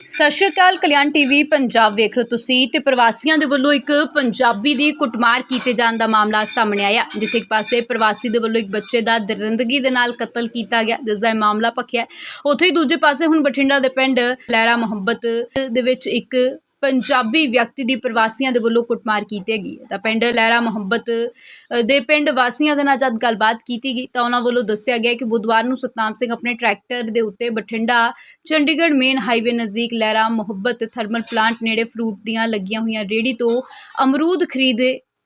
ਸਤਿ ਸ਼੍ਰੀ ਅਕਾਲ, ਕਲਿਆਣ ਟੀਵੀ ਪੰਜਾਬ ਵੇਖ ਰਹੇ ਤੁਸੀਂ ਤੇ ਪ੍ਰਵਾਸੀਆਂ ਦੇ ਵੱਲੋਂ ਇੱਕ ਪੰਜਾਬੀ ਦੀ ਕੁੱਟਮਾਰ ਕੀਤੇ ਜਾਣ ਦਾ ਮਾਮਲਾ ਸਾਹਮਣੇ ਆਇਆ, ਜਿੱਥੇ ਇੱਕ ਪਾਸੇ ਪ੍ਰਵਾਸੀ ਦੇ ਵੱਲੋਂ ਇੱਕ ਬੱਚੇ ਦਾ ਦਰਿੰਦਗੀ ਦੇ ਨਾਲ ਕਤਲ ਕੀਤਾ ਗਿਆ, ਜਿਸ ਦਾ ਇਹ ਮਾਮਲਾ ਭਖਿਆ ਉੱਥੇ ਹੀ ਦੂਜੇ ਪਾਸੇ ਹੁਣ ਬਠਿੰਡਾ ਦੇ ਪਿੰਡ ਲਹਿਰਾ ਮੁਹੱਬਤ ਦੇ ਵਿੱਚ ਇੱਕ ਪੰਜਾਬੀ ਵਿਅਕਤੀ ਦੀ ਪ੍ਰਵਾਸੀਆਂ ਦੇ ਵੱਲੋਂ ਕੁੱਟਮਾਰ ਕੀਤੀ ਗਈ ਤਾਂ ਪਿੰਡ ਲਹਿਰਾ ਮੁਹੱਬਤ ਦੇ ਪਿੰਡ ਵਾਸੀਆਂ ਦੇ ਨਾਲ ਜਦ ਗੱਲਬਾਤ ਕੀਤੀ ਗਈ ਤਾਂ ਉਹਨਾਂ ਵੱਲੋਂ ਦੱਸਿਆ ਗਿਆ ਕਿ ਬੁੱਧਵਾਰ ਨੂੰ ਸਤਨਾਮ ਸਿੰਘ ਆਪਣੇ ਟਰੈਕਟਰ ਦੇ ਉੱਤੇ ਬਠਿੰਡਾ, ਚੰਡੀਗੜ੍ਹ ਮੇਨ ਹਾਈਵੇ ਨਜ਼ਦੀਕ ਲਹਿਰਾ ਮੁਹੱਬਤ ਥਰਮਲ ਪਲਾਂਟ ਨੇੜੇ ਫਰੂਟ ਦੀਆਂ ਲੱਗੀਆਂ ਹੋਈਆਂ ਰੇੜੀ ਤੋਂ ਅਮਰੂਦ ਖਰੀਦ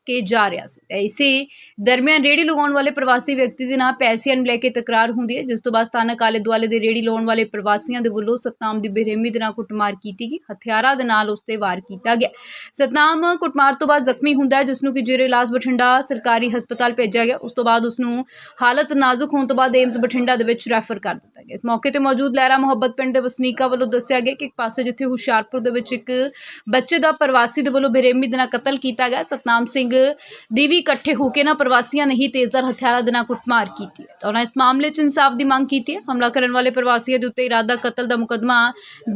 ਕੇ ਜਾ ਰਿਹਾ ਸੀ। ਤੇ ਇਸੇ ਦਰਮਿਆਨ ਰੇੜੀ ਲਗਾਉਣ ਵਾਲੇ ਪ੍ਰਵਾਸੀ ਵਿਅਕਤੀ ਦੇ ਨਾਲ ਪੈਸਿਆਂ ਨੂੰ ਲੈ ਕੇ ਤਕਰਾਰ ਹੁੰਦੀ ਹੈ, ਜਿਸ ਤੋਂ ਬਾਅਦ ਸਥਾਨਕ ਆਲੇ ਦੁਆਲੇ ਦੇ ਰੇੜੀ ਲਾਉਣ ਵਾਲੇ ਪ੍ਰਵਾਸੀਆਂ ਦੇ ਵੱਲੋਂ ਸਤਨਾਮ ਦੀ ਬੇਰਹਿਮੀ ਦੇ ਨਾਲ ਕੁੱਟਮਾਰ ਕੀਤੀ ਗਈ। ਹਥਿਆਰਾਂ ਦੇ ਨਾਲ ਉਸ ਤੇ ਵਾਰ ਕੀਤਾ ਗਿਆ। ਸਤਨਾਮ ਕੁੱਟਮਾਰ ਤੋਂ ਬਾਅਦ ਜ਼ਖਮੀ ਹੁੰਦਾ ਹੈ ਜਿਸ ਨੂੰ ਕਿ ਜੇਰੇ ਇਲਾਜ ਬਠਿੰਡਾ ਸਰਕਾਰੀ ਹਸਪਤਾਲ ਭੇਜਿਆ ਗਿਆ। ਉਸ ਤੋਂ ਬਾਅਦ ਉਸ ਨੂੰ ਹਾਲਤ ਨਾਜ਼ੁਕ ਹੋਣ ਤੋਂ ਬਾਅਦ ਏਮਸ ਬਠਿੰਡਾ ਦੇ ਵਿੱਚ ਰੈਫਰ ਕਰ ਦਿੱਤਾ ਗਿਆ। ਇਸ ਮੌਕੇ ਤੇ ਮੌਜੂਦ ਲਹਿਰਾ ਮੁਹੱਬਤ ਪਿੰਡ ਦੇ ਵਸਨੀਕਾਂ ਵੱਲੋਂ ਦੱਸਿਆ ਗਿਆ ਕਿ ਇੱਕ ਪਾਸੇ ਜਿੱਥੇ ਹੁਸ਼ਿਆਰਪੁਰ ਦੇ ਵਿੱਚ ਇੱਕ ਬੱਚੇ ਦਾ ਪ੍ਰਵਾਸੀ ਦੇ ਵੱਲੋਂ ਬੇਰਹਿਮੀ ਦੇ ਨਾਲ ਕਤਲ ਕੀਤਾ ਗਿਆ, ਸਤਨਾਮ ਸਿੰਘ ਦੀ ਵੀ ਇਕੱਠੇ ਹੋ ਕੇ ਨਾ ਪ੍ਰਵਾਸੀਆਂ ਨੇ ਹੀ ਤੇਜ਼ਧਾਰ ਹਥਿਆਰਾਂ ਦੇ ਨਾਲ ਕੁੱਟਮਾਰ ਕੀਤੀ ਹੈ। ਤਾਂ ਉਹਨਾਂ ਇਸ ਮਾਮਲੇ 'ਚ ਇਨਸਾਫ ਦੀ ਮੰਗ ਕੀਤੀ ਹੈ। ਹਮਲਾ ਕਰਨ ਵਾਲੇ ਪ੍ਰਵਾਸੀਆਂ ਦੇ ਉੱਤੇ ਇਰਾਦਾ ਕਤਲ ਦਾ ਮੁਕੱਦਮਾ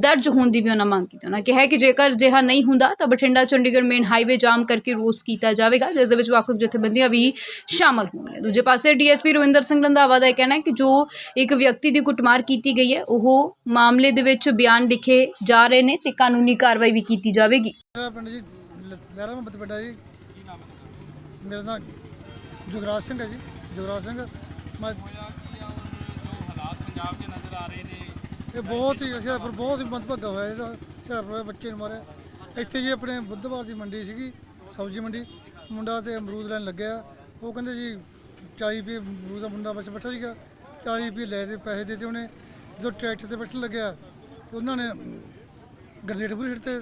ਦਰਜ ਹੋਣ ਦੀ ਵੀ ਉਹਨਾਂ ਮੰਗ ਕੀਤੀ ਉਹਨਾਂ ਕਿਹਾ ਕਿ ਜੇਕਰ ਅਜਿਹਾ ਨਹੀਂ ਹੁੰਦਾ, ਤਾਂ Bathinda, Chandigarh main highway jam ਕਰਕੇ ਰੋਸ ਕੀਤਾ ਜਾਵੇਗਾ, ਜਿਸ ਦੇ ਵਿੱਚ ਵੱਖ ਵੱਖ ਜਥੇਬੰਦੀਆਂ ਵੀ ਸ਼ਾਮਲ ਹੋਣਗੀਆਂ। ਦੂਜੇ ਪਾਸੇ ਡੀਐਸਪੀ ਰਵਿੰਦਰ ਸਿੰਘ ਰੰਧਾਵਾ ਦਾ ਇਹ ਕਹਿਣਾ ਹੈ ਕਿ ਜੋ ਇੱਕ ਵਿਅਕਤੀ ਦੀ ਕੁੱਟਮਾਰ ਕੀਤੀ ਗਈ ਹੈ, ਉਹ ਮਾਮਲੇ ਦੇ ਵਿੱਚ ਬਿਆਨ ਲਿਖੇ ਜਾ ਰਹੇ ਨੇ ਤੇ ਕਾਨੂੰਨੀ ਕਾਰਵਾਈ ਵੀ ਕੀਤੀ ਜਾਵੇਗੀ। ਮੇਰਾ ਪਿੰਡ ਜੀ ਲਹਿਰਾ ਮੁਹੱਬਤ ਪਿੰਡ ਹੈ ਜੀ। ਮੇਰਾ ਨਾਮ ਜੁਗਰਾਜ ਸਿੰਘ ਹੈ ਜੀ ਜੁਗਰਾਜ ਸਿੰਘ। ਮੈਂ ਹਾਲਾਤ ਪੰਜਾਬ 'ਚ ਨਜ਼ਰ ਆ ਰਹੇ ਨੇ? ਇਹ ਬਹੁਤ ਹੀ ਹੁਸ਼ਿਆਰਪੁਰ ਬਹੁਤ ਹੀ ਮੰਦਭਾਗਾ ਹੋਇਆ ਜਿਹੜਾ ਹੁਸ਼ਿਆਰਪੁਰ ਦੇ ਬੱਚੇ ਨੂੰ ਮਾਰਿਆ। ਇੱਥੇ ਜੀ ਆਪਣੇ ਬੁੱਧਵਾਰ ਦੀ ਮੰਡੀ ਸੀਗੀ ਸਬਜ਼ੀ ਮੰਡੀ। ਮੁੰਡਾ ਤੇ ਅਮਰੂਦ ਲੈਣ ਲੱਗਿਆ। ਉਹ ਕਹਿੰਦੇ ਜੀ 40 ਰੁਪਏ ਅਮਰੂਦ ਦਾ ਮੁੰਡਾ ਬਸ ਬੈਠਾ ਸੀਗਾ। 40 ਰੁਪਏ ਲੈ ਦੇ ਪੈਸੇ ਦੇ ਦਿੱਤੇ ਉਹਨੇ ਜਦੋਂ ਟਰੈਕਟਰ ਤੇ ਬੈਠਣ ਲੱਗਿਆ ਤੇ ਉਹਨਾਂ ਨੇ ਗਰਨੇਡ ਪੂਰੀ ਹਿੱਟ ਤੇ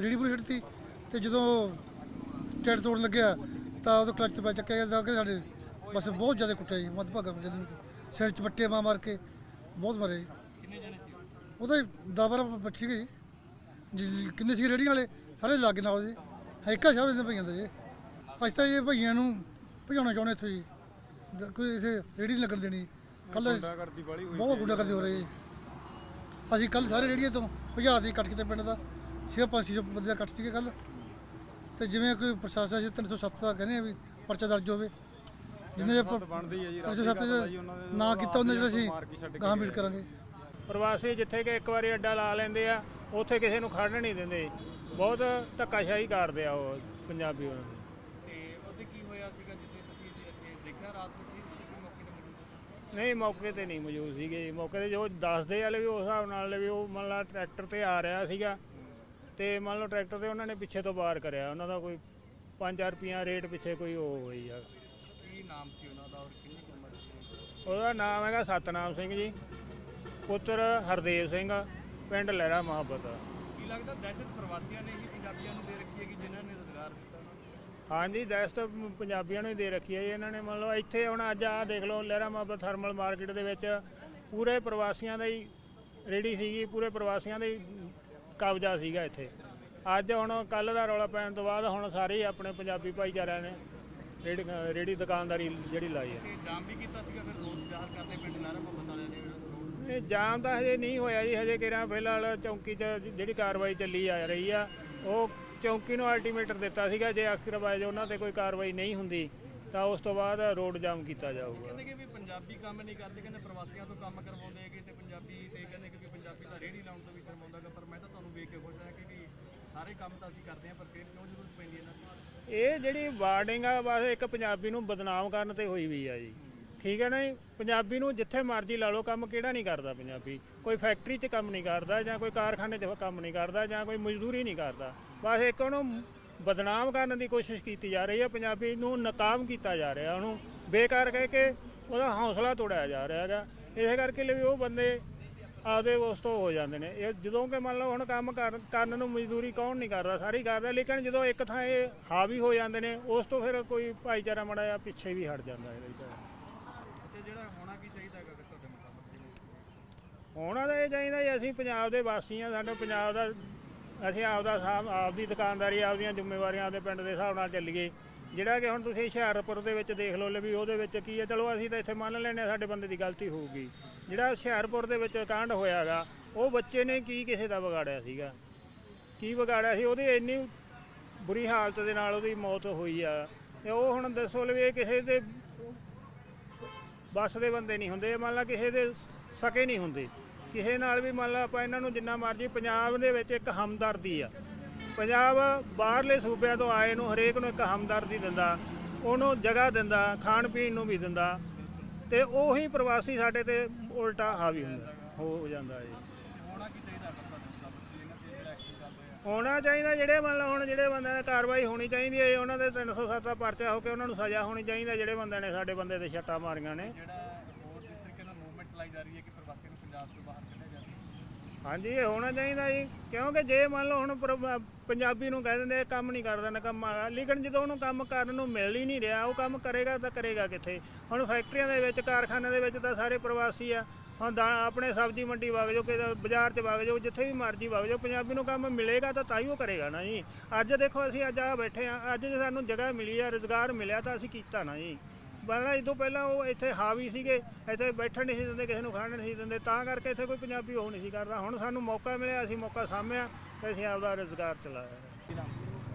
ਰੇੜੀ ਪੂਰੀ ਹਿੱਟਤੀ ਤੇ ਜਦੋਂ ਟਰੈਕਟਰ ਤੋੜਨ ਲੱਗਿਆ ਤਾਂ ਉਹਦਾ ਕਲਚ ਤੇ ਪੈ ਚੱਕਿਆ ਜਾ ਕੇ ਸਾਡੇ ਬਸ ਬਹੁਤ ਜ਼ਿਆਦਾ ਕੁੱਟਿਆ ਜੀ ਮੱਧਭਾਗਾ ਜਦ ਨੂੰ। ਸਿਰ 'ਚ ਪੱਟੇ ਮਾਰ ਮਾਰ ਕੇ ਬਹੁਤ ਮਾਰੇ ਜੀ। ਉਹਦਾ ਦਾਬਰ ਬੱਚੀ ਗਈ। ਜੀ ਕਿੰਨੇ ਸੀ ਰੇੜੀਆਂ ਵਾਲੇ? ਸਾਰੇ ਲਾਗੇ ਨਾਲ ਜੀ ਹੈਕਾ ਸ਼ਹਿਰ ਦੇ ਭਈਆਂ ਦਾ ਜੀ। ਅੱਜ ਤਾਂ ਇਹ ਭਈਆਂ ਨੂੰ ਭਜਾਉਣਾ ਚਾਹੁੰਦੇ ਇੱਥੋਂ ਜੀ। ਦ- ਕੋਈ ਇਸੇ ਰੇੜੀ ਨਹੀਂ ਲੱਗਣ ਦੇਣੀ। ਕੱਲ ਕਰਦੀ ਵਾਲੀ ਬਹੁਤ ਗੁੰਡਾ ਕਰਦੇ ਹੋ ਰਹੇ ਜੀ। ਅਸੀਂ ਕੱਲ ਸਾਰੇ ਰੇੜੀਆਂ ਤੋਂ ਭਜਾ ਦੀ ਕੱਟ ਕਿਤੇ ਪਿੰਡ ਦਾ। ਛੇ ਪੰਜ ਛੇ ਸੌ ਬੰਦੇ ਦਾ ਕੱਟ ਸੀਗੇ ਕੱਲ ਤੇ ਜਿਵੇਂ ਕੋਈ ਪ੍ਰਸ਼ਾਸਨ ਸੀ 307 ਦਾ ਕਹਿੰਦੇ ਆ ਵੀ ਪਰਚਾ ਦਰਜ ਹੋਵੇ। ਜਿੰਨੇ ਜੇ ਬਣਦੀ ਹੈ ਜੀ 307 ਨਾ ਕੀਤਾ ਉਹਨੇ ਜਿਹੜਾ ਅਸੀਂ ਗਾਂ ਮੀਟ ਕਰਾਂਗੇ। ਪ੍ਰਵਾਸੀ ਜਿੱਥੇ ਕਿ ਇੱਕ ਵਾਰੀ ਅੱਡਾ ਲਾ ਲੈਂਦੇ ਆ ਉੱਥੇ ਕਿਸੇ ਨੂੰ ਖੜਨ ਨਹੀਂ ਦਿੰਦੇ। ਬਹੁਤ ਧੱਕਾਸ਼ਾਹੀ ਕਰਦੇ ਆ ਉਹ ਪੰਜਾਬੀ ਉਹਨਾਂ ਨੂੰ ਤੇ ਉਹਦੇ ਕੀ ਹੋਇਆ ਸੀਗਾ ਜਿੱਥੇ ਤੁਸੀਂ ਇੱਥੇ ਦੇਖਿਆ ਰਾਤ ਨੂੰ ਕੀ ਤੁਸੀਂ ਮੌਕੇ ਤੇ ਮੌਜੂਦ ਨਹੀਂ ਮੌਕੇ ਤੇ ਨਹੀਂ ਮੌਜੂਦ ਸੀਗੇ ਜੀ। ਮੌਕੇ ਤੇ ਜੋ ਦੱਸਦੇ ਵਾਲੇ ਵੀ ਉਸ ਹਿਸਾਬ ਨਾਲ ਵੀ ਉਹ ਮੰਨ ਲਾ ਟਰੈਕਟਰ ਤੇ ਆ ਰਿਹਾ ਸੀਗਾ। ਤੇ ਮੰਨ ਲਓ ਟਰੈਕਟਰ ਤੇ ਉਹਨਾਂ ਨੇ ਪਿੱਛੇ ਤੋਂ ਬਾਹਰ ਕਰਿਆ ਉਹਨਾਂ ਦਾ ਕੋਈ 5-4 ਰੁਪਈਆ ਰੇਟ ਪਿੱਛੇ ਕੋਈ ਉਹ ਹੋਈ ਆ। ਕੀ ਨਾਮ ਸੀ ਉਹਨਾਂ ਦਾ ਔਰ ਕਿੰਨੀ ਕੁ ਉਮਰ ਸੀ? ਉਹਦਾ ਨਾਮ ਹੈਗਾ ਸਤਨਾਮ ਸਿੰਘ ਜੀ ਪੁੱਤਰ ਹਰਦੇਵ ਸਿੰਘ ਪਿੰਡ ਲਹਿਰਾ ਮੁਹੱਬਤ ਕੀ ਲੱਗਦਾ ਦਹਿਸ਼ਤ ਪ੍ਰਵਾਸੀਆਂ ਨੇ ਹੀ ਪੰਜਾਬੀਆਂ ਨੂੰ ਦੇ ਰੱਖੀ ਹੈ ਕਿ ਜਿਨ੍ਹਾਂ ਨੇ ਰੋਜ਼ਗਾਰ ਦਿੱਤਾ ਹਾਂਜੀ ਦਹਿਸ਼ਤ ਪੰਜਾਬੀਆਂ ਨੂੰ ਹੀ ਦੇ ਰੱਖੀ ਹੈ ਜੀ ਇਹਨਾਂ ਨੇ ਮੰਨ ਲਓ ਇੱਥੇ ਹੁਣ ਅੱਜ ਆਹ ਦੇਖ ਲਓ ਲਹਿਰਾ ਮੁਹੱਬਤ ਥਰਮਲ ਮਾਰਕੀਟ ਦੇ ਵਿੱਚ ਪੂਰੇ ਪ੍ਰਵਾਸੀਆਂ ਦਾ ਹੀ ਰੇੜੀ ਸੀਗੀ ਪੂਰੇ ਪ੍ਰਵਾਸੀਆਂ ਦਾ ਕਬਜ਼ਾ ਸੀਗਾ ਇੱਥੇ। ਅੱਜ ਹੁਣ ਕੱਲ ਦਾ ਰੌਲਾ ਪੈਣ ਤੋਂ ਬਾਅਦ ਹੁਣ ਸਾਰੇ ਆਪਣੇ ਪੰਜਾਬੀ ਭਾਈਚਾਰਿਆਂ ਨੇ ਰੇੜੀ ਦੁਕਾਨਦਾਰੀ ਜਿਹੜੀ ਲਾਈ ਹੈ। ਤੇ ਜਾਮ ਵੀ ਕੀਤਾ ਸੀਗਾ ਫਿਰ ਰੋਜ਼ ਜ਼ਾਹਰ ਕਰਦੇ ਪਿੰਡ ਲਾਰਾ ਮੁਹੱਬਤ ਵਾਲਿਆਂ ਨੇ ਰੋਡ ਇਹ ਜਾਮ ਤਾਂ ਹਜੇ ਨਹੀਂ ਹੋਇਆ ਜੀ ਹਜੇ ਕਿਹੜਾ ਫਿਲਹਾਲ ਚੌਂਕੀ 'ਚ ਜਿਹੜੀ ਕਾਰਵਾਈ ਚੱਲੀ ਆ ਰਹੀ ਆ ਉਹ ਚੌਂਕੀ ਨੂੰ ਅਲਟੀਮੇਟਰ ਦਿੱਤਾ ਸੀਗਾ ਜੇ ਆਖਿਰ ਬਾਅਦ ਉਹਨਾਂ ਤੇ ਕੋਈ ਕਾਰਵਾਈ ਨਹੀਂ ਹੁੰਦੀ ਤਾਂ ਉਸ ਤੋਂ ਬਾਅਦ ਰੋਡ ਜਾਮ ਕੀਤਾ ਜਾਊਗਾ। ਕਹਿੰਦੇ ਕਿ ਵੀ ਪੰਜਾਬੀ ਕੰਮ ਨਹੀਂ ਕਰਦੇ ਕਹਿੰਦੇ ਪ੍ਰਵਾਸੀਆਂ ਤੋਂ ਕੰਮ ਕਰਵਾਉਂਦੇ ਹੈਗੇ ਤੇ ਪੰਜਾਬੀ ਤੇ ਕਹਿੰਦੇ ਕਿ ਵੀ ਪੰਜਾਬੀ ਦਾ ਰੇੜੀ ਲਾਉਣ ਤੋਂ ਵੀ ਸ਼ਰਮਾਉਂਦਾ ਗਾ ਪਰ ਮੈਂ ਤਾਂ ਤੁਹਾਨੂੰ ਵੇਖ ਕੇ ਖੁਸ਼ ਹਾਂ ਕਿ ਵੀ ਸਾਰੇ ਕੰਮ ਤਾਂ ਅਸੀਂ ਕਰਦੇ ਹਾਂ, ਪਰ ਫਿਰ ਕਿਉਂ ਜ਼ਰੂਰਤ ਪੈਂਦੀ ਹੈ ਇਹਨਾਂ ਇਹ ਜਿਹੜੀ ਵਾਰਡਿੰਗ ਆ, ਬਸ ਇੱਕ ਪੰਜਾਬੀ ਨੂੰ ਬਦਨਾਮ ਕਰਨ ਤੇ ਹੋਈ ਵੀ ਆ ਜੀ। ਠੀਕ ਹੈ ਨਾ ਜੀ? ਪੰਜਾਬੀ ਨੂੰ ਜਿੱਥੇ ਮਰਜ਼ੀ ਲਾ ਲਓ, ਕੰਮ ਕਿਹੜਾ ਨਹੀਂ ਕਰਦਾ ਪੰਜਾਬੀ। ਕੋਈ ਫੈਕਟਰੀ 'ਚ ਕੰਮ ਨਹੀਂ ਕਰਦਾ, ਜਾਂ ਕੋਈ ਕਾਰਖਾਨੇ 'ਚ ਕੰਮ ਨਹੀਂ ਕਰਦਾ, ਜਾਂ ਕੋਈ ਮਜ਼ਦੂਰੀ ਨਹੀਂ ਕਰਦਾ। ਬਸ ਇੱਕ ਉਹਨੂੰ ਬਦਨਾਮ ਕਰਨ ਦੀ ਕੋਸ਼ਿਸ਼ ਕੀਤੀ ਜਾ ਰਹੀ ਹੈ ਪੰਜਾਬੀ ਨੂੰ ਨਾਕਾਮ ਕੀਤਾ ਜਾ ਰਿਹਾ ਉਹਨੂੰ। ਬੇਕਾਰ ਕਹਿ ਕੇ ਉਹਦਾ ਹੌਸਲਾ ਤੋੜਿਆ ਜਾ ਰਿਹਾ ਹੈਗਾ। ਇਸੇ ਕਰਕੇ ਲਈ ਵੀ ਉਹ ਬੰਦੇ ਆਪਦੇ ਉਸ ਤੋਂ ਹੋ ਜਾਂਦੇ ਨੇ। ਇਹ ਜਦੋਂ ਕਿ ਮੰਨ ਲਓ ਹੁਣ ਕੰਮ ਕਰ- ਕਰਨ ਨੂੰ ਮਜ਼ਦੂਰੀ ਕੌਣ ਨਹੀਂ ਕਰਦਾ ਸਾਰੇ ਕਰਦਾ ਲੇਕਿਨ ਜਦੋਂ ਇੱਕ ਥਾਂ ਇਹ ਹਾਵੀ ਹੋ ਜਾਂਦੇ ਨੇ ਉਸ ਤੋਂ ਫਿਰ ਕੋਈ ਭਾਈਚਾਰਾ ਮੜਾ ਜਾਂ ਪਿੱਛੇ ਵੀ ਹਟ ਜਾਂਦਾ ਹੈ। ਅੱਛਾ ਜਿਹੜਾ ਹੋਣਾ ਕੀ ਚਾਹੀਦਾ ਹੈਗਾ ਫਿਰ ਤੁਹਾਡੇ ਮੁਤਾਬਕ? ਹੋਣਾ ਤਾਂ ਇਹ ਚਾਹੀਦਾ ਜੀ ਅਸੀਂ ਪੰਜਾਬ ਦੇ ਵਾਸੀ ਆ ਸਾਡਾ ਪੰਜਾਬ ਦਾ ਅਸੀਂ ਆਪਦਾ ਸਾਮ ਆਪਦੀ ਦੁਕਾਨਦਾਰੀ ਆਪਦੀਆਂ ਜ਼ਿੰਮੇਵਾਰੀਆਂ ਆਪਦੇ ਪਿੰਡ ਦੇ ਹਿਸਾਬ ਨਾਲ ਚੱਲੀਏ। ਜਿਹੜਾ ਕਿ ਹੁਣ ਤੁਸੀਂ ਹੁਸ਼ਿਆਰਪੁਰ ਦੇ ਵਿੱਚ ਦੇਖ ਲਓ ਲੈ ਵੀ ਉਹਦੇ ਵਿੱਚ ਕੀ ਹੈ? ਚਲੋ ਅਸੀਂ ਤਾਂ ਇੱਥੇ ਮੰਨ ਲੈਂਦੇ ਹਾਂ ਸਾਡੇ ਬੰਦੇ ਦੀ ਗਲਤੀ ਹੋਊਗੀ। ਜਿਹੜਾ ਹੁਸ਼ਿਆਰਪੁਰ ਦੇ ਵਿੱਚ ਕਾਂਡ ਹੋਇਆਗਾ, ਉਹ ਬੱਚੇ ਨੇ ਕੀ ਕਿਸੇ ਦਾ ਵਿਗਾੜਿਆ ਸੀਗਾ? ਕੀ ਵਿਗਾੜਿਆ ਸੀ? ਉਹਦੀ ਇੰਨੀ ਬੁਰੀ ਹਾਲਤ ਦੇ ਨਾਲ ਉਹਦੀ ਮੌਤ ਹੋਈ ਆ। ਤੇ ਉਹ ਹੁਣ ਦੱਸੋ ਲਵੇ, ਇਹ ਕਿਸੇ ਦੇ ਬੱਸ ਦੇ ਬੰਦੇ ਨਹੀਂ ਹੁੰਦੇ, ਮੰਨ ਲਾ ਕਿਸੇ ਦੇ ਸਕੇ ਨਹੀਂ ਹੁੰਦੇ। ਕਿਸੇ ਨਾਲ ਵੀ ਮੰਨ ਲਾ ਆਪਾਂ ਇਹਨਾਂ ਨੂੰ ਜਿੰਨਾ ਮਰਜ਼ੀ, ਪੰਜਾਬ ਦੇ ਵਿੱਚ ਇੱਕ ਹਮਦਰਦੀ ਆ। ਪੰਜਾਬ ਬਾਹਰਲੇ ਸੂਬਿਆਂ ਤੋਂ ਆਏ ਨੂੰ ਹਰੇਕ ਨੂੰ ਇੱਕ ਹਮਦਰਦੀ ਦਿੰਦਾ, ਉਹਨੂੰ ਜਗ੍ਹਾ ਦਿੰਦਾ, ਖਾਣ ਪੀਣ ਨੂੰ ਵੀ ਦਿੰਦਾ। ਤੇ ਉਹੀ ਪ੍ਰਵਾਸੀ ਸਾਡੇ ਤੇ ਉਲਟਾ ਹਾਵੀ ਹੁੰਦਾ, ਹੋ ਜਾਂਦਾ ਜੀ। ਹੋਣਾ ਚਾਹੀਦਾ ਜਿਹੜੇ ਮੰਨ ਲਓ ਹੁਣ ਜਿਹੜੇ ਬੰਦਿਆਂ ਨੇ ਕਾਰਵਾਈ ਹੋਣੀ ਚਾਹੀਦੀ ਹੈ, ਉਹਨਾਂ ਦੇ 307 ਦਾ ਪਰਚਾ ਹੋ ਕੇ ਉਹਨਾਂ ਨੂੰ ਸਜ਼ਾ ਹੋਣੀ ਚਾਹੀਦੀ ਜਿਹੜੇ ਬੰਦਿਆਂ ਨੇ ਸਾਡੇ ਬੰਦੇ ਤੇ ਛੱਟਾਂ ਮਾਰੀਆਂ ਨੇ। ਜਿਹੜਾ ਹੋਰ ਜਿਸ ਤਰੀਕੇ ਨਾਲ ਮੂਵਮੈਂਟ ਚਲਾਈ ਜਾ ਰਹੀ ਹੈ, ਕਿ ਪ੍ਰਵਾਸੀਆਂ ਨੂੰ ਪੰਜਾਬ ਤੋਂ ਬਾਹਰ ਕੱਢਿਆ ਜਾਵੇ ਹਾਂਜੀ, ਇਹ ਹੋਣਾ ਚਾਹੀਦਾ ਜੀ। ਕਿਉਂਕਿ ਜੇ ਮੰਨ ਲਓ ਹੁਣ ਪਰ- ਪੰਜਾਬੀ ਨੂੰ ਕਹਿ ਦਿੰਦੇ ਇਹ ਕੰਮ ਨਹੀਂ ਕਰਦਾ ਨਕੰਮਾ ਗਾ ਲੇਕਿਨ ਜਦੋਂ ਉਹਨੂੰ ਕੰਮ ਕਰਨ ਨੂੰ ਮਿਲ ਹੀ ਨਹੀਂ ਰਿਹਾ, ਉਹ ਕੰਮ ਕਰੇਗਾ ਤਾਂ ਕਰੇਗਾ ਕਿੱਥੇ? ਹੁਣ ਫੈਕਟਰੀਆਂ ਦੇ ਵਿੱਚ, ਕਾਰਖਾਨਿਆਂ ਦੇ ਵਿੱਚ ਤਾਂ ਸਾਰੇ ਪ੍ਰਵਾਸੀ ਆ। ਹੁਣ ਦਾ ਆਪਣੇ ਸਬਜ਼ੀ ਮੰਡੀ ਵਗ ਜਾਓ ਕਿਤੇ ਬਾਜ਼ਾਰ 'ਚ ਵਗ ਜਾਓ, ਜਿੱਥੇ ਵੀ ਮਰਜ਼ੀ ਵਗ ਜਾਓ, ਪੰਜਾਬੀ ਨੂੰ ਕੰਮ ਮਿਲੇਗਾ ਤਾਂ ਤਾਂ ਹੀ ਉਹ ਕਰੇਗਾ ਨਾ ਜੀ। ਅੱਜ ਦੇਖੋ, ਅਸੀਂ ਅੱਜ ਆ ਬੈਠੇ ਆ, ਅੱਜ ਜੇ ਸਾਨੂੰ ਜਗ੍ਹਾ ਮਿਲੀ ਆ, ਰੁਜ਼ਗਾਰ ਮਿਲਿਆ ਤਾਂ ਅਸੀਂ ਕੀਤਾ ਨਾ ਜੀ। ਪਹਿਲਾਂ ਇਹ ਤੋਂ ਪਹਿਲਾਂ ਉਹ ਇੱਥੇ ਹਾਵੀ ਸੀਗੇ ਇੱਥੇ ਬੈਠਣ ਨਹੀਂ ਸੀ ਦਿੰਦੇ ਕਿਸੇ ਨੂੰ ਖਾਣ ਨਹੀਂ ਸੀ ਦਿੰਦੇ ਤਾਂ ਕਰਕੇ ਇੱਥੇ ਕੋਈ ਪੰਜਾਬੀ ਉਹ ਨਹੀਂ ਸੀ ਕਰਦਾ। ਹੁਣ ਸਾਨੂੰ ਮੌਕਾ ਮਿਲਿਆ ਅਸੀਂ ਮੌਕਾ ਸਾਂਭਿਆ ਤੇ ਅਸੀਂ ਆਪਦਾ ਰੁਜ਼ਗਾਰ ਚਲਾਇਆ।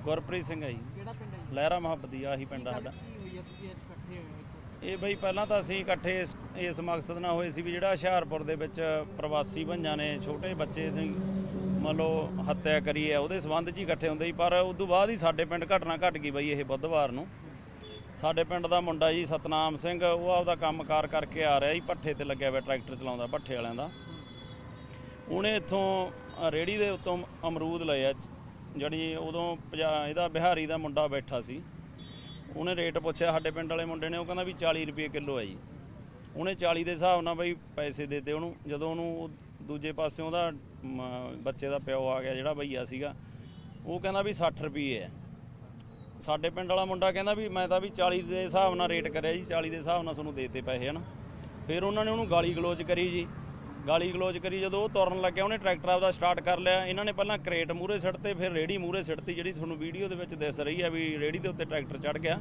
ਗੁਰਪ੍ਰੀਤ ਸਿੰਘ ਹੈ ਜੀ। ਕਿਹੜਾ ਪਿੰਡ ਹੈ ਲਹਿਰਾ ਮੁਹੱਬਤੀ ਆਹੀ ਪਿੰਡ ਆ ਸਾਡਾ। ਇਹ ਬਈ ਪਹਿਲਾਂ ਤਾਂ ਅਸੀਂ ਇਕੱਠੇ ਇਸ- ਇਸ ਮਕਸਦ ਨਾਲ ਹੋਏ ਸੀ ਵੀ ਜਿਹੜਾ ਹੁਸ਼ਿਆਰਪੁਰ ਦੇ ਵਿੱਚ ਪ੍ਰਵਾਸੀ ਭਈਆਂ ਨੇ ਛੋਟੇ ਬੱਚੇ ਦੀ ਮੰਨ ਲਓ ਹੱਤਿਆ ਕਰੀ ਹੈ ਉਹਦੇ ਸਬੰਧ 'ਚ ਹੀ ਇਕੱਠੇ ਹੁੰਦੇ ਸੀ ਪਰ ਉਸ ਤੋਂ ਬਾਅਦ ਹੀ ਸਾਡੇ ਪਿੰਡ ਘਟਨਾ ਘਟ ਗਈ ਬਈ ਇਹ ਬੁੱਧਵਾਰ ਨੂੰ। ਸਾਡੇ ਪਿੰਡ ਦਾ ਮੁੰਡਾ ਜੀ ਸਤਨਾਮ ਸਿੰਘ, ਉਹ ਆਪਦਾ ਕੰਮਕਾਰ ਕਰਕੇ ਆ ਰਿਹਾ ਜੀ ਪੱਠੇ ਤੇ ਲੱਗਿਆ ਹੋਇਆ ਟਰੈਕਟਰ ਚਲਾਉਂਦਾ ਪੱਠੇ ਵਾਲਿਆਂ ਦਾ। ਉਹਨੇ ਇੱਥੋਂ ਰੇੜੀ ਦੇ ਉੱਤੋਂ ਅਮਰੂਦ ਲਏ ਆ, ਜਿਹੜੀ ਉਦੋਂ ਪੰਜਾ- ਇਹਦਾ ਬਿਹਾਰੀ ਦਾ ਮੁੰਡਾ ਬੈਠਾ ਸੀ। ਉਹਨੇ ਰੇਟ ਪੁੱਛਿਆ, ਸਾਡੇ ਪਿੰਡ ਵਾਲੇ ਮੁੰਡੇ ਨੇ, ਉਹ ਕਹਿੰਦਾ ਵੀ 40 ਰੁਪਏ ਕਿਲੋ ਹੈ ਜੀ। ਉਹਨੇ 40 ਦੇ ਹਿਸਾਬ ਨਾਲ ਬਈ ਪੈਸੇ ਦਿੱਤੇ ਉਹਨੂੰ, ਜਦੋਂ ਉਹਨੂੰ ਉਹ ਦੂਜੇ ਪਾਸੇ ਉਹਦਾ ਬੱਚੇ ਦਾ ਪਿਓ ਆ ਗਿਆ, ਜਿਹੜਾ ਬਈਆ ਸੀਗਾ, ਉਹ ਕਹਿੰਦਾ ਵੀ 60 ਰੁਪਏ ਹੈ ਸਾਡੇ ਪਿੰਡ ਵਾਲਾ ਮੁੰਡਾ ਕਹਿੰਦਾ ਵੀ ਮੈਂ ਤਾਂ ਵੀ 40 ਦੇ ਹਿਸਾਬ ਨਾਲ ਰੇਟ ਕਰਿਆ ਜੀ 40 ਦੇ ਹਿਸਾਬ ਨਾਲ ਤੁਹਾਨੂੰ ਦੇਤੇ ਪੈਸੇ, ਹਨ। ਫਿਰ ਉਹਨਾਂ ਨੇ ਉਹਨੂੰ ਗਾਲੀ ਗਲੋਚ ਕਰੀ ਜੀ। ਗਾਲੀ ਗਲੋਚ ਕਰੀ ਜਦੋਂ ਉਹ ਤੁਰਨ ਲੱਗਿਆ, ਉਹਨੇ ਟਰੈਕਟਰ ਆਪਦਾ ਸਟਾਰਟ ਕਰ ਲਿਆ। ਇਹਨਾਂ ਨੇ ਪਹਿਲਾਂ ਕ੍ਰੇਟ ਮੂਰੇ ਸਿੱਟਤੇ, ਫਿਰ ਰੇੜੀ ਮੂਰੇ ਸਿੱਟਤੀ, ਜਿਹੜੀ ਤੁਹਾਨੂੰ ਵੀਡੀਓ ਦੇ ਵਿੱਚ ਦਿਸ ਰਹੀ ਹੈ ਵੀ ਰੇੜੀ ਦੇ ਉੱਤੇ ਟਰੈਕਟਰ ਚੜ ਗਿਆ।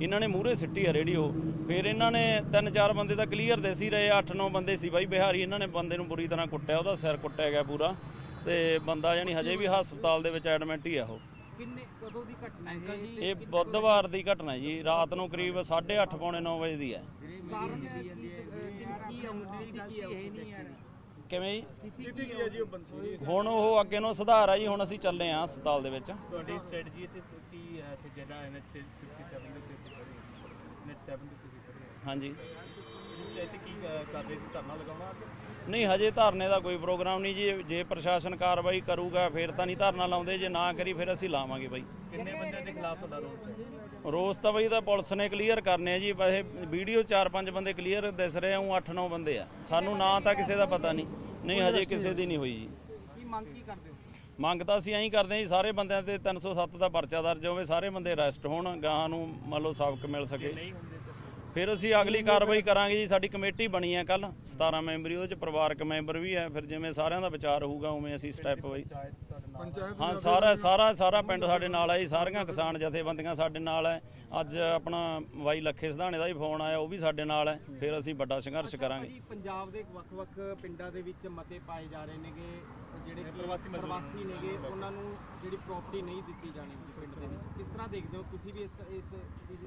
ਇਹਨਾਂ ਨੇ ਮੂਰੇ ਸਿੱਟੀ ਆ ਰੇੜੀ ਉਹ। ਫਿਰ ਇਹਨਾਂ ਨੇ ਤਿੰਨ ਚਾਰ ਬੰਦੇ ਤਾਂ ਕਲੀਅਰ ਦੇਸੀ ਰਹੇ 8-9 ਬੰਦੇ ਸੀ ਬਾਈ ਬਿਹਾਰੀ। ਇਹਨਾਂ ਨੇ ਬੰਦੇ ਨੂੰ ਬੁਰੀ ਤਰ੍ਹਾਂ ਕੁੱਟਿਆ, ਉਹਦਾ ਸਿਰ ਕੁੱਟਿਆ ਗਿਆ ਪੂਰਾ। ਤੇ ਬੰਦਾ ਯਾਨੀ ਹਜੇ ਵੀ ਹਸਪਤਾਲ ਦੇ ਵਿੱਚ ਐਡਮਿਟ ਹੀ ਆ ਉਹ। ਕਿੰਨੇ ਕਦੋਂ ਦੀ ਘਟਨਾ ਹੈ ਜੀ ਇਹ ਬੁੱਧਵਾਰ ਦੀ ਘਟਨਾ ਜੀ ਰਾਤ ਨੂੰ ਕਰੀਬ 8:30 ਪੌਣੇ 9 ਵਜੇ ਦੀ ਹੈ। ਕਾਰਨ ਕੀ ਆਉਂਦੀ ਕੀ ਹੈ ਕਿਵੇਂ ਜੀ? ਸਥਿਤੀ ਕੀ ਹੈ ਜੀ ਹੁਣ ਉਹ ਅੱਗੇ ਨੂੰ ਸੁਧਾਰ ਆ ਜੀ ਹੁਣ ਅਸੀਂ ਚੱਲੇ ਆ ਹਸਪਤਾਲ ਦੇ ਵਿੱਚ। ਤੁਹਾਡੀ ਸਟ੍ਰੈਟਜੀ ਤੇ ਕੀ ਹੈ ਤੇ ਜਿਹੜਾ ਐਨਐਚ 57 ਦੇ ਉੱਤੇ ਹੋ ਐਨਐਚ 7 ਦੇ ਉੱਤੇ ਹੋ। ਹਾਂਜੀ। ਇਸ ਚਾਹਤੇ ਕੀ ਅ, ਕਰ ਰਹੇ ਸੀ? ਧਰਨਾ ਲਗਾਉਣਾ ਅੱਗੇ ਨਹੀਂ ਹਜੇ ਧਰਨੇ ਦਾ ਕੋਈ ਪ੍ਰੋਗਰਾਮ ਨਹੀਂ ਜੀ। ਜੇ ਪ੍ਰਸ਼ਾਸਨ ਕਾਰਵਾਈ ਕਰੂਗਾ ਫਿਰ ਤਾਂ ਨਹੀਂ ਧਰਨਾ ਲਾਉਂਦੇ। ਜੇ ਨਾ ਕਰੀ ਫਿਰ ਅਸੀਂ ਲਾਵਾਂਗੇ ਬਾਈ। ਕਿੰਨੇ ਬੰਦਿਆਂ ਦੇ ਖਿਲਾਫ ਤੁਹਾਡਾ ਰੋਸ ਹੈ? ਰੋਸ ਤਾਂ ਬਈ ਤਾਂ ਪੁਲਿਸ ਨੇ ਕਲੀਅਰ ਕਰਨੇ ਆ ਜੀ। ਵੈਸੇ ਵੀਡੀਓ 4-5 ਬੰਦੇ ਕਲੀਅਰ ਦਿਸ ਰਹੇ ਆ ਉਹ 8-9 ਬੰਦੇ ਆ। ਸਾਨੂੰ ਨਾਂ ਤਾਂ ਕਿਸੇ ਦਾ ਪਤਾ ਨਹੀਂ। ਨਹੀਂ ਹਜੇ ਕਿਸੇ ਦੀ ਨਹੀਂ ਹੋਈ ਜੀ। ਕੀ ਮੰਗ ਕੀ ਕਰਦੇ ਹੋ? ਮੰਗ ਤਾਂ ਅਸੀਂ ਐਂ ਕਰਦੇ ਹਾਂ ਜੀ ਸਾਰੇ ਬੰਦਿਆਂ ਤੇ 307 ਦਾ ਪਰਚਾ ਦਰਜ ਹੋਵੇ ਸਾਰੇ ਬੰਦੇ ਅਰੈਸਟ ਹੋਣ ਗਾਹਾਂ ਨੂੰ ਮੰਨ ਲਓ ਸਬਕ ਮਿਲ ਸਕੇ। ਨਹੀਂ ਹੁੰਦੇ ਤਾਂ ਫਿਰ ਅਸੀਂ ਅਗਲੀ ਕਾਰਵਾਈ ਕਰਾਂਗੇ ਜੀ ਸਾਡੀ ਕਮੇਟੀ ਬਣੀ ਹੈ ਕੱਲ 17 ਮੈਂਬਰੀ ਉਹਦੇ ਚ ਪਰਿਵਾਰਕ ਮੈਂਬਰ ਵੀ ਹੈ ਫਿਰ ਜਿਵੇਂ ਸਾਰਿਆਂ ਦਾ ਵਿਚਾਰ ਹੋਊਗਾ ਉਵੇਂ ਅਸੀਂ ਸਟੈਪ ਨਾਲ ਹਾਂ ਸਾਰਾ ਸਾਰਾ ਸਾਰਾ ਪਿੰਡ ਸਾਡੇ ਨਾਲ ਹੈ ਜੀ ਸਾਰੀਆਂ ਕਿਸਾਨ ਜਥੇਬੰਦੀਆਂ ਸਾਡੇ ਨਾਲ ਹੈ ਅੱਜ ਆਪਣਾ ਬਾਈ ਲੱਖੇ ਸਿਧਾਣੇ ਦਾ ਵੀ ਫੋਨ ਆਇਆ ਉਹ ਵੀ ਸਾਡੇ ਨਾਲ ਹੈ ਫਿਰ ਅਸੀਂ ਵੱਡਾ ਸੰਘਰਸ਼ ਕਰਾਂਗੇ। ਪੰਜਾਬ ਦੇ ਵੱਖ-ਵੱਖ ਪਿੰਡਾਂ ਦੇ ਵਿੱਚ ਮਤੇ ਪਾਏ ਜਾ ਰਹੇ ਨੇਗੇ ਜਿਹੜੇ ਪ੍ਰਵਾਸੀ ਮਜ਼ਦੂਰ ਪ੍ਰਵਾਸੀ ਨੇਗੇ ਉਹਨਾਂ ਨੂੰ ਜਿਹੜੀ ਪ੍ਰਾਪਰਟੀ ਨਹੀਂ ਦਿੱਤੀ ਜਾਣੀ ਪਿੰਡ ਦੇ ਵਿੱਚ। ਕਿਸ ਤਰ੍ਹਾਂ ਦੇਖਦੇ ਹੋ ਤੁਸੀਂ ਵੀ ਇਸ ਇਸ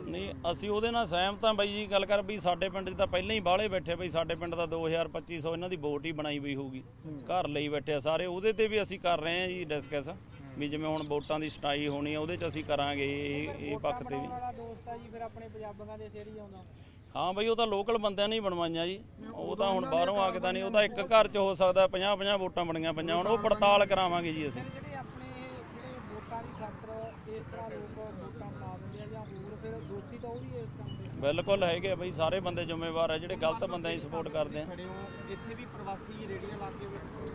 ਨਹੀਂ ਅਸੀਂ ਉਹਦੇ ਨਾਲ ਸਹਿਮਤ ਹਾਂ ਬਾਈ ਜੀ ਗੱਲ ਕਰ ਵੀ ਸਾਡੇ ਪਿੰਡ 'ਚ ਤਾਂ ਪਹਿਲਾਂ ਹੀ ਬਾਹਲੇ ਬੈਠੇ ਬਈ ਸਾਡੇ ਪਿੰਡ ਦਾ 202500 ਇਹਨਾਂ ਦੀ ਵੋਟ ਹੀ ਬਣਾਈ ਹੋਈ ਹੋਊਗੀ। ਘਰ ਲਈ ਬੈਠੇ ਸਾਰੇ ਉਹਦੇ ਤੇ ਵੀ ਅਸੀਂ ਕਰ ਰਹੇ ਹਾਂ ਜੀ ਡਿਸਕਸ ਵੀ ਜਿਵੇਂ ਹੁਣ ਵੋਟਾਂ ਦੀ ਸਟਾਈ ਹੋਣੀ ਆ ਉਹਦੇ 'ਚ ਅਸੀਂ ਕਰਾਂਗੇ ਇਹ ਇਹ ਪੱਖ ਤੇ ਵੀ। ਦੋਸਤ ਆ ਜੀ ਫਿਰ ਆਪਣੇ ਪੰਜਾਬੀਆਂ ਦੇ ਸਿਰ ਹੀ ਆਉਂਦਾ। ਹਾਂ ਬਈ ਉਹ ਤਾਂ ਲੋਕਲ ਬੰਦਿਆਂ ਨੇ ਹੀ ਬਣਵਾਈਆਂ ਜੀ। ਉਹ ਤਾਂ ਹੁਣ ਬਾਹਰੋਂ ਆ ਕੇ ਤਾਂ ਨਹੀਂ ਉਹ ਤਾਂ ਇੱਕ ਘਰ 'ਚ ਹੋ ਸਕਦਾ 50 50 ਵੋਟਾਂ ਬਣੀਆਂ ਪਈਆਂ ਹੁਣ ਉਹ ਪੜਤਾਲ ਕਰਾਵਾਂਗੇ ਜੀ ਅਸੀਂ। ਜਿਹੜੇ ਆਪਣੇ ਇਹ ਜਿਹੜੇ ਵੋਟਾਂ ਦੀ ਖਾਤਰ ਇਸ ਤਰ੍ਹਾਂ ਲੋਕ ਵੋਟਾਂ ਬਣਾ ਦਿੰਦੇ ਆ ਜਾਂ ਹੋਰ ਫਿਰ ਦੋਸ਼ੀ ਤਾਂ ਉਹ ਵੀ ਇਸ ਕੰਮ ਦੇ ਬਿਲਕੁਲ ਹੈਗੇ ਆ ਬਈ ਸਾਰੇ ਬੰਦੇ ਜ਼ਿੰਮੇਵਾਰ ਆ ਜਿਹੜੇ ਗਲਤ ਬੰਦਿਆਂ ਦੀ ਸਪੋਰਟ ਕਰਦੇ ਆ। ਖੜੇ ਹੋ ਇੱਥੇ ਵੀ ਪ੍ਰਵਾਸੀ ਰੇੜੀਆਂ ਲਾ ਕੇ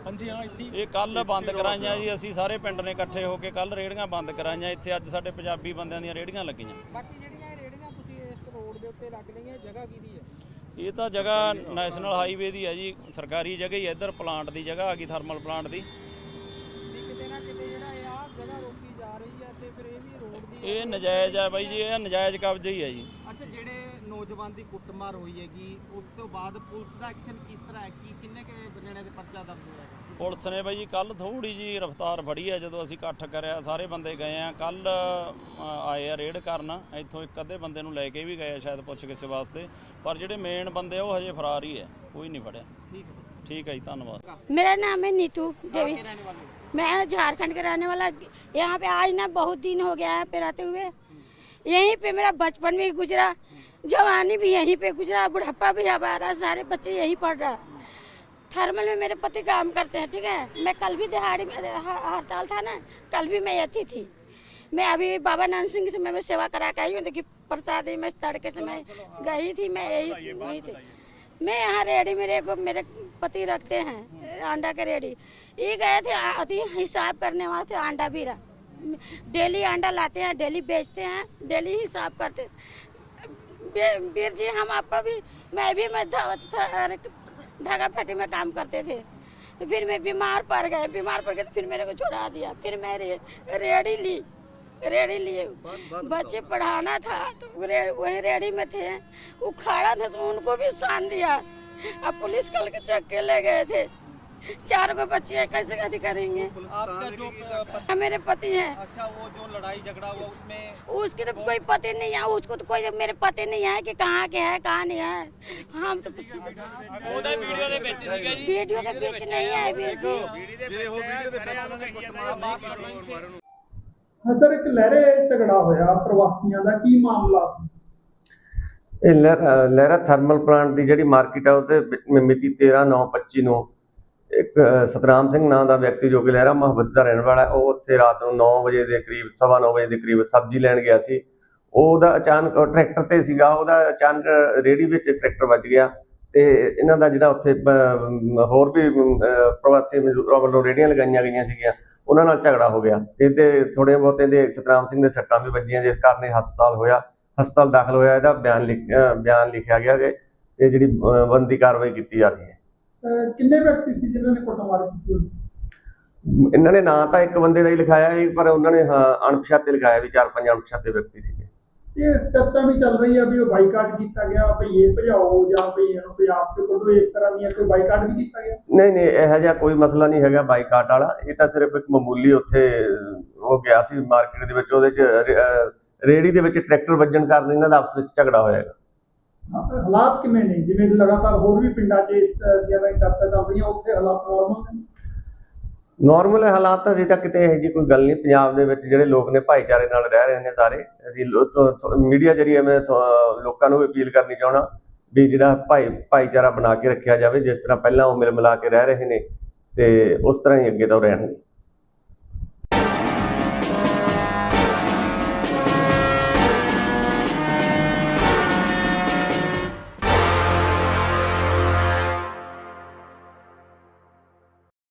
ਹਾਂਜੀ ਹਾਂ ਇੱਥੇ ਇਹ ਕੱਲ ਬੰਦ ਕਰਾਈਆਂ ਜੀ ਅਸੀਂ ਸਾਰੇ ਪਿੰਡ ਨੇ ਇਕੱਠੇ ਹੋ ਕੇ ਕੱਲ ਰੇੜੀਆਂ ਬੰਦ ਕਰਾਈਆਂ ਇੱਥੇ ਅੱਜ ਸਾਡੇ ਪੰਜਾਬੀ ਬੰਦਿਆਂ ਦੀਆਂ ਰੇੜੀਆਂ ਲੱਗੀਆਂ। ਬਾਕੀ ਜਿਹੜੀਆਂ ਇਹ ਰੇੜੀਆਂ ਤੁਸੀਂ ਇਸ ਰੋਡ ਦੇ ਉੱਤੇ ਲੱਗ ਲਈਆਂ ਜਗ੍ਹਾ ਕਿਹਦੀ ਹੈ? ਇਹ ਤਾਂ ਜਗ੍ਹਾ ਨੈਸ਼ਨਲ ਹਾਈਵੇ ਦੀ ਹੈ ਜੀ ਸਰਕਾਰੀ ਜਗ੍ਹਾ ਹੀ ਹੈ, ਇੱਧਰ ਪਲਾਂਟ ਦੀ ਜਗ੍ਹਾ ਆ ਗਈ ਥਰਮਲ ਪਲਾਂਟ ਦੀ। ਵੀ ਕਿਤੇ ਨਾ ਕਿਤੇ ਜਿਹੜਾ ਇਹ ਆਹ ਜਗ੍ਹਾ ਰੋਕੀ ਜਾ ਰਹੀ ਹੈ ਤੇ ਫਿਰ ਇਹ ਵੀ ਰੋਡ ਦੀ ਇਹ ਨਜਾਇਜ਼ ਹੈ ਬਾਈ ਜੀ ਇਹ ਨਜਾਇਜ਼ ਕਬਜ਼ਾ ਹੀ ਹੈ ਜੀ। ਨੌਜਵਾਨ ਦੀ ਕੁੱਟਮਾਰ ਹੋਈ ਹੈਗੀ ਉਸ ਤੋਂ ਬਾਅਦ ਪੁਲਿਸ ਦਾ ਐਕਸ਼ਨ ਕਿਸ ਤਰ੍ਹਾਂ ਹੈ ਕਿ ਕਿੰਨੇ ਕੇ ਜਣੇ ਦੇ ਪਰਚਾ ਦਰਜ ਹੋਇਆ ਹੈਗਾ ਪੁਲਿਸ ਨੇ ਬਾਈ ਜੀ ਕੱਲ ਥੋੜੀ ਜੀ ਰਫਤਾਰ ਫੜੀ ਹੈ ਜਦੋਂ ਅਸੀਂ ਇਕੱਠ ਕਰਿਆ ਸਾਰੇ ਬੰਦੇ ਗਏ ਆ ਕੱਲ ਆਏ ਆ ਰੇਡ ਕਰਨ ਇੱਥੋਂ ਇੱਕ ਅੱਧੇ ਬੰਦੇ ਨੂੰ ਲੈ ਕੇ ਵੀ ਗਏ ਆ ਸ਼ਾਇਦ ਪੁੱਛ ਗਿੱਛ ਵਾਸਤੇ ਪਰ ਜਿਹੜੇ ਮੇਨ ਬੰਦੇ ਆ ਉਹ ਹਜੇ ਫਰਾਰ ਹੀ ਹੈ ਕੋਈ ਨਹੀਂ ਫੜਿਆ ਠੀਕ ਹੈ ਠੀਕ ਹੈ ਜੀ ਧੰਨਵਾਦ मेरा नाम है नीतू देवी के रहने वाले हो? मैं झारखंड के रहने वाला यहाँ पे आज ना बहुत दिन हो गया यहाँ पे रहते हुए यहीं पे मेरा बचपन भी गुजरा जवानी भी यहीं पे गुजरा बुढ़ापा भी हमारा सारे बच्चे यहीं पढ़ रहा। थर्मल में मेरे पति काम करते हैं ठीक है? मैं कल भी दिहाड़ी में हड़ताल था ना कल भी मैं यही थी। मैं अभी बाबा नानक सिंह से मैं मैं सेवा करा के आई हूँ देखिए प्रसाद में तड़के से मैं गई थी मैं यही थी। थी मैं यहाँ रेडी मेरे को मेरे पति रखते हैं अंडा के रेडी। ये गए थे अति हिसाब करने वास्ते अंडा भी रहा। डेली अंडा लाते हैं डेली बेचते हैं डेली हिसाब करते हैं। वीर जी हम आपका भी मैं भी मैं अरे धागा फटी में काम करते थे। तो फिर मैं बीमार पड़ गए बीमार पड़ गए तो फिर मेरे को छोड़ा दिया। फिर मैं रे, रेडी ली रेडी लिए। बच्चे पढ़ाना था तो रे, वही रेडी में थे वो खड़ा था तो उनको भी सान दिया। अब पुलिस कल के चक्के ले गए थे। चार को बच्चे कैसे अथी करेंगे आपका जो अ, पति- हाँ, मेरे पति हैं अच्छा वो जो लड़ाई झगड़ा हुआ उसमें उसकी तो कोई पति नहीं है उसको तो कोई मेरे पति नहीं है कि कहाँ के है कहाँ नहीं है हम तो वीडियो के बीच नहीं है वीर जी ਹਾਂ ਸਰ ਇੱਕ ਲਹਿਰੇ ਝਗੜਾ ਹੋਇਆ ਪ੍ਰਵਾਸੀਆਂ ਦਾ ਕੀ ਮਾਮਲਾ ਇਹ ਲਹਿ- ਅਹ ਲਹਿਰਾ ਥਰਮਲ ਪਲਾਂਟ ਦੀ ਜਿਹੜੀ ਮਾਰਕੀਟ ਹੈ ਉਹਦੇ ਵਿੱਚ ਮਿਤੀ 13/9/25 ਨੂੰ ਇੱਕ ਅਹ, ਸਤਨਾਮ ਸਿੰਘ ਨਾਂ ਦਾ ਵਿਅਕਤੀ ਜੋ ਕਿ ਲਹਿਰਾ ਮੁਹੱਬਤ ਦਾ ਰਹਿਣ ਵਾਲਾ ਉਹ ਉੱਥੇ ਰਾਤ ਨੂੰ 9 ਵਜੇ ਦੇ ਕਰੀਬ ਸਵਾ ਨੌ ਵਜੇ ਦੇ ਕਰੀਬ ਸਬਜ਼ੀ ਲੈਣ ਗਿਆ ਸੀ। ਉਹਦਾ ਅਚਾਨਕ ਟਰੈਕਟਰ ਤੇ ਸੀਗਾ ਉਹਦਾ ਅਚਾਨਕ ਰੇੜੀ ਵਿੱਚ ਟਰੈਕਟਰ ਵੱਜ ਗਿਆ ਤੇ ਇਹਨਾਂ ਦਾ ਜਿਹੜਾ ਉੱਥੇ ਹੋਰ ਵੀ ਪ੍ਰਵਾਸੀ ਮਜ਼ਦੂਰਾਂ ਵੱਲੋਂ ਰੇੜੀਆਂ ਲਗਾਈਆਂ ਗਈਆਂ ਸੀਗੀਆਂ ਉਹਨਾਂ ਨਾਲ ਝਗੜਾ ਹੋ ਗਿਆ। ਇਹਦੇ ਥੋੜੇ ਬਹੁਤੇ ਦੇ ਸਤਨਾਮ ਸਿੰਘ ਦੇ ਸੱਟਾਂ ਵੀ ਵੱਜੀਆਂ ਜਿਸ ਕਾਰਨ ਇਹ ਹਸਪਤਾਲ ਹੋਇਆ। ਹਸਪਤਾਲ ਦਾਖਲ ਹੋਇਆ ਇਹਦਾ ਬਿਆਨ ਲਿਖ ਬਿਆਨ ਲਿਖਿਆ ਗਿਆ ਤੇ ਇਹ ਜਿਹੜੀ ਅਹ, ਬਣਦੀ ਕਾਰਵਾਈ ਕੀਤੀ ਜਾ ਰਹੀ ਹੈ। ਕਿੰਨੇ ਵਿਅਕਤੀ ਸੀ ਜਿਨ੍ਹਾਂ ਨੇ ਕੁੱਟਮਾਰ ਕੀਤੀ? ਇਹਨਾਂ ਨੇ ਨਾਂ ਤਾਂ ਇੱਕ ਬੰਦੇ ਦਾ ਹੀ ਲਿਖਾਇਆ ਸੀ ਪਰ ਉਹਨਾਂ ਨੇ ਹਾਂ, ਅਣਪਛਾਤੇ ਲਿਖਾਇਆ ਵੀ ਚਾਰ ਪੰਜ ਅਣਪਛਾਤੇ ਵਿਅਕਤੀ ਸੀਗੇ। ਇਹ ਚਰਚਾ ਵੀ ਚੱਲ ਰਹੀ ਹੈ ਵੀ ਉਹ ਬਾਈਕਾਟ ਕੀਤਾ ਗਿਆ ਭਈ ਇਹ ਭਜਾਓ ਜਾਂ ਭਈ ਇਹਨੂੰ ਪੰਜਾਬ ਤੋਂ ਕੱਢੋ ਇਸ ਤਰ੍ਹਾਂ ਦੀਆਂ ਕੋਈ ਬਾਈਕਾਟ ਵੀ ਕੀਤਾ ਗਿਆ? ਨਹੀਂ ਨਹੀਂ ਇਹੋ ਜਿਹਾ ਕੋਈ ਮਸਲਾ ਨਹੀਂ ਹੈਗਾ ਬਾਈਕਾਟ ਵਾਲਾ। ਇਹ ਤਾਂ ਸਿਰਫ ਇੱਕ ਮਾਮੂਲੀ ਉੱਥੇ ਉਹ ਗਿਆ ਸੀ ਮਾਰਕੀਟ ਦੇ ਵਿੱਚ ਉਹਦੇ ਚ ਰੇ- ਅਹ, ਰੇਹੜੀ ਦੇ ਵਿੱਚ ਟਰੈਕਟਰ ਵੱਜਣ ਕਾਰਨ ਇਹਨਾਂ ਦਾ ਆਪਸ ਵਿੱਚ ਝਗੜਾ ਹੋਇਆ ਹੈਗਾ। ਹਾਲਾਤ ਕਿਵੇਂ ਨੇ? ਜਿਵੇਂ ਲਗਾਤਾਰ ਹੋਰ ਵੀ ਪਿੰਡਾਂ 'ਚ ਇਸ ਤਰ੍ਹਾਂ ਦੀਆਂ ਚਰਚਾ ਚੱਲ ਰਹੀਆਂ, ਉੱਥੇ ਹਾਲਾਤ ਨਾਰਮਲ ਨੇ? ਨਾਰਮਲ ਹਾਲਾਤ ਤਾਂ ਅਜੇ ਤੱਕ ਕਿਤੇ ਇਹੋ ਜਿਹੀ ਕੋਈ ਗੱਲ ਨਹੀਂ, ਪੰਜਾਬ ਦੇ ਵਿੱਚ ਜਿਹੜੇ ਲੋਕ ਨੇ ਭਾਈਚਾਰੇ ਨਾਲ ਰਹਿ ਰਹੇ ਨੇ ਸਾਰੇ, ਅਸੀਂ ਮੀਡੀਆ ਜਰੀਏ ਮੈਂ ਲੋਕਾਂ ਨੂੰ ਵੀ ਅਪੀਲ ਕਰਨੀ ਚਾਹਣਾ ਵੀ ਜਿਹੜਾ ਭਾਈ ਭਾਈਚਾਰਾ ਬਣਾ ਕੇ ਰੱਖਿਆ ਜਾਵੇ, ਜਿਸ ਤਰ੍ਹਾਂ ਪਹਿਲਾਂ ਉਹ ਮਿਲ ਮਿਲਾ ਕੇ ਰਹਿ ਰਹੇ ਨੇ, ਤੇ ਉਸ ਤਰ੍ਹਾਂ ਹੀ ਅੱਗੇ ਤੋਂ ਰਹਿਣਗੇ।